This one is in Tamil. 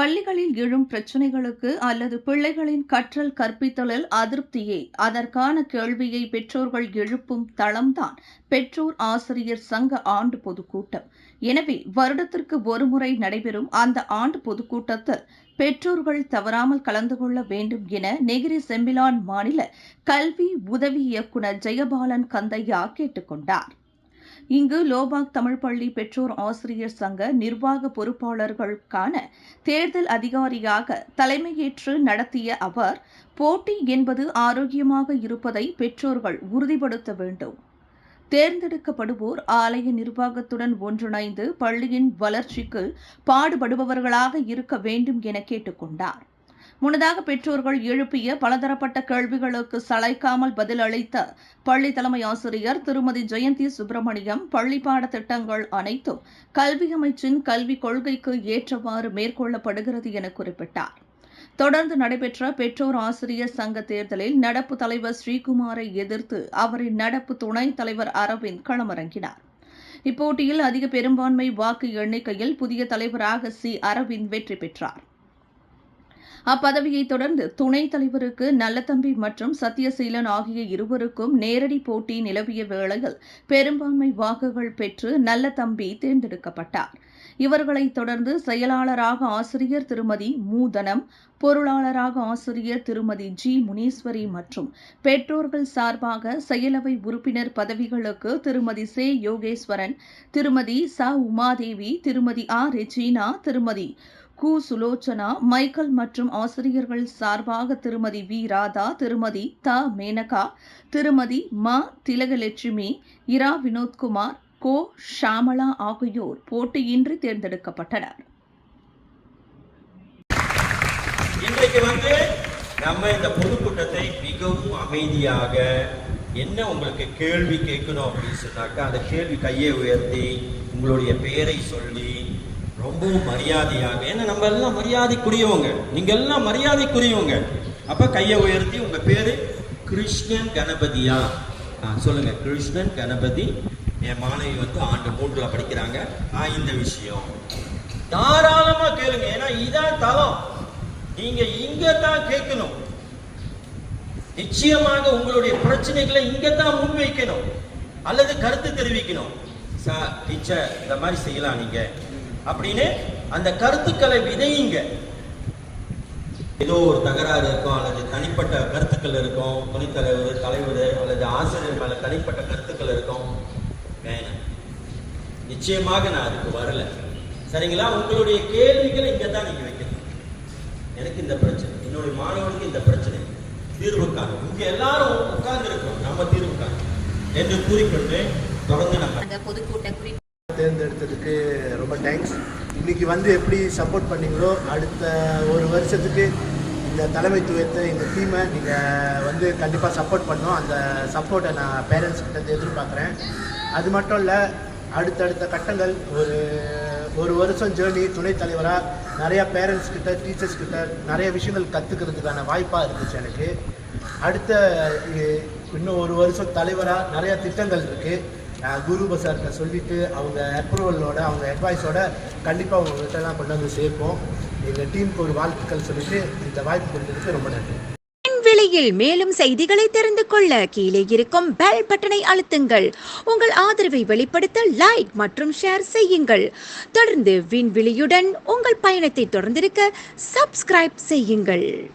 பள்ளிகளில் எழும் பிரச்சினைகளுக்கு அல்லது பிள்ளைகளின் கற்றல் கற்பித்தலில் அதிருப்தியே அதற்கான கேள்வியை பெற்றோர்கள் எழுப்பும் தளம்தான் பெற்றோர் ஆசிரியர் சங்க ஆண்டு பொதுக்கூட்டம். எனவே வருடத்திற்கு ஒருமுறை நடைபெறும் அந்த ஆண்டு பொதுக்கூட்டத்தில் பெற்றோர்கள் தவறாமல் கலந்து கொள்ள வேண்டும் என நெகிரி செம்பிலான் மாநில கல்வி உதவி இயக்குநர் ஜெயபாலன் கந்தையா கேட்டுக்கொண்டார். இங்கு லோபாக் தமிழ் பள்ளி பெற்றோர் ஆசிரியர் சங்க நிர்வாக பொறுப்பாளர்களுக்கான தேர்தல் அதிகாரியாக தலைமையேற்று நடத்திய அவர் போட்டி என்பது ஆரோக்கியமாக இருப்பதை பெற்றோர்கள் உறுதிப்படுத்த வேண்டும். தேர்ந்தெடுக்கப்படுவோர் ஆலய நிர்வாகத்துடன் ஒன்றிணைந்து பள்ளியின் வளர்ச்சிக்கு பாடுபடுபவர்களாக இருக்க வேண்டும் என கேட்டுக்கொண்டார். முன்னதாக பெற்றோர்கள் எழுப்பிய பலதரப்பட்ட கேள்விகளுக்கு சளைக்காமல் பதிலளித்த பள்ளி தலைமை ஆசிரியர் திருமதி ஜெயந்தி சுப்பிரமணியம் பள்ளி பாடத்திட்டங்கள் அனைத்தும் கல்வி அமைச்சின் கல்விக் கொள்கைக்கு ஏற்றவாறு மேற்கொள்ளப்படுகிறது என குறிப்பிட்டார். தொடர்ந்து நடைபெற்ற பெற்றோர் ஆசிரியர் சங்க தேர்தலில் நடப்பு தலைவர் ஸ்ரீகுமாரை எதிர்த்து அவரின் நடப்பு துணைத் தலைவர் அரவிந்த் களமிறங்கினார். இப்போட்டியில் அதிக பெரும்பான்மை வாக்கு எண்ணிக்கையில் புதிய தலைவராக சி. அரவிந்த் வெற்றி பெற்றார். அப்பதவியை தொடர்ந்து துணைத் தலைவருக்கு நல்லதம்பி மற்றும் சத்யசீலன் ஆகிய இருவருக்கும் நேரடி போட்டி நிலவிய வேளையில் பெரும்பான்மை வாக்குகள் பெற்று நல்லதம்பி தேர்ந்தெடுக்கப்பட்டார். இவர்களைத் தொடர்ந்து செயலாளராக ஆசிரியர் திருமதி மூதனம் பொருளாளராக ஆசிரியர் திருமதி ஜி. முனீஸ்வரி மற்றும் பெற்றோர்கள் சார்பாக செயலவை உறுப்பினர் பதவிகளுக்கு திருமதி சே. யோகேஸ்வரன் திருமதி ச. உமாதேவி திருமதி ஆ. ரெஜீனா திருமதி கு சுலோச்சனா மைக்கேல் மற்றும் ஆசிரியர்கள் சார்பாக திருமதி வி. ராதா திருமதி த. மேனகா திருமதி ம. திலகலட்சுமி இரா வினோத்குமார் கோ. ஷாமலா ஆகியோர் போட்டியின்றி தேர்ந்தெடுக்கப்பட்டனர். இன்றைக்கு வந்து நம்ம இந்த பொதுக்கூட்டத்தை மிகவும் அமைதியாக என்ன உங்களுக்கு கேள்வி கேட்கணும் அப்படின்னு சொன்னாக்கா அந்த கேள்வி கையை உயர்த்தி உங்களுடைய பெயரை சொல்லி ரொம்பவும் மரியாதையாக ஏன்னா நம்ம எல்லாம் மரியாதைக்குரியவங்க. நீங்க எல்லாம் மரியாதைக்குரியவங்க. அப்ப கையை உயர்த்தி உங்க பேரு கிருஷ்ணன் கணபதியா? ஆ, சொல்லுங்க கிருஷ்ணன் கணபதி. என் மாணவி வந்து ஆண்டு மூன்றுல படிக்கிறாங்க. ஆ, இந்த விஷயம். தாராளமா கேளுங்க ஏன்னா இதான் தளம் நீங்க இங்க தான் கேட்கணும். நிச்சயமாக உங்களுடைய பிரச்சனைகளை இங்க தான் முன்வைக்கணும். அல்லது கருத்து தெரிவிக்கணும். சார் டீச்சர் இந்த மாதிரி செய்யலாம் நீங்க. அப்படின்னு அந்த கருத்துக்களை விதையுங்க. ஏதோ ஒரு தகராறு இருக்கும் அல்லது தனிப்பட்ட கருத்துக்கள் இருக்கும் துணைத்தலைவர் தலைவர் அல்லது ஆசிரியர் மேல தனிப்பட்ட கருத்துக்கள் இருக்கும். வேணாம். நிச்சயமாக நான் அதுக்கு வரல. சரிங்களா? உங்களுடைய கேள்விகளை இங்க தான் நீங்க வைக்கணும். எனக்கு இந்த பிரச்சனை. என்னுடைய மாணவனுக்கு இந்த பிரச்சனை. தீர்வு காணும். இங்க எல்லாரும் உட்கார்ந்து இருக்கோம் நம்ம தீர்வு காணும். என்று கூறிக்கொண்டு தொடர்ந்து நம்ம அந்த பொதுக்கூட்ட தேர்ந்தெடுத்ததுக்கு தேங்க்ஸ் இன்றைக்கி வந்து எப்படி சப்போர்ட் பண்ணீங்களோ அடுத்த ஒரு வருஷத்துக்கு இந்த தலைமைத்துவத்தை இந்த டீமை நீங்கள் வந்து கண்டிப்பாக சப்போர்ட் பண்ணணும். அந்த சப்போர்ட்டை நான் பேரண்ட்ஸ் கிட்ட எதிர்பார்க்குறேன். அது மட்டும் இல்லை அடுத்தடுத்த கட்டங்கள் ஒரு ஒரு வருஷம் ஜேர்னி துணைத் தலைவராக நிறையா பேரண்ட்ஸ் கிட்ட டீச்சர்ஸ் கிட்ட நிறைய விஷயங்கள் கற்றுக்கிறதுக்கான வாய்ப்பாக இருந்துச்சு எனக்கு. அடுத்த இன்னும் ஒரு வருஷம் தலைவராக நிறையா திட்டங்கள் இருக்குது குரு பசார்கிட்ட சொல்லிட்டு அவங்க அப்ரூவலோட அவங்க அட்வைஸோட கண்டிப்பாக உங்கள்கிட்டலாம் கொண்டு வந்து சேர்ப்போம். எங்கள் டீமுக்கு ஒரு வாழ்த்துக்கள் சொல்லிட்டு இந்த வாய்ப்பு கொடுத்ததுக்கு ரொம்ப நன்றி. விலையில் மேலும் செய்திகளை தெரிந்து கொள்ள கீழே இருக்கும் பெல் பட்டனை அழுத்துங்கள். உங்கள் ஆதரவை வெளிப்படுத்த லைக் மற்றும் ஷேர் செய்யுங்கள். தொடர்ந்து விண்வெளியுடன் உங்கள் பயணத்தை தொடர்ந்திருக்க சப்ஸ்கிரைப் செய்யுங்கள்.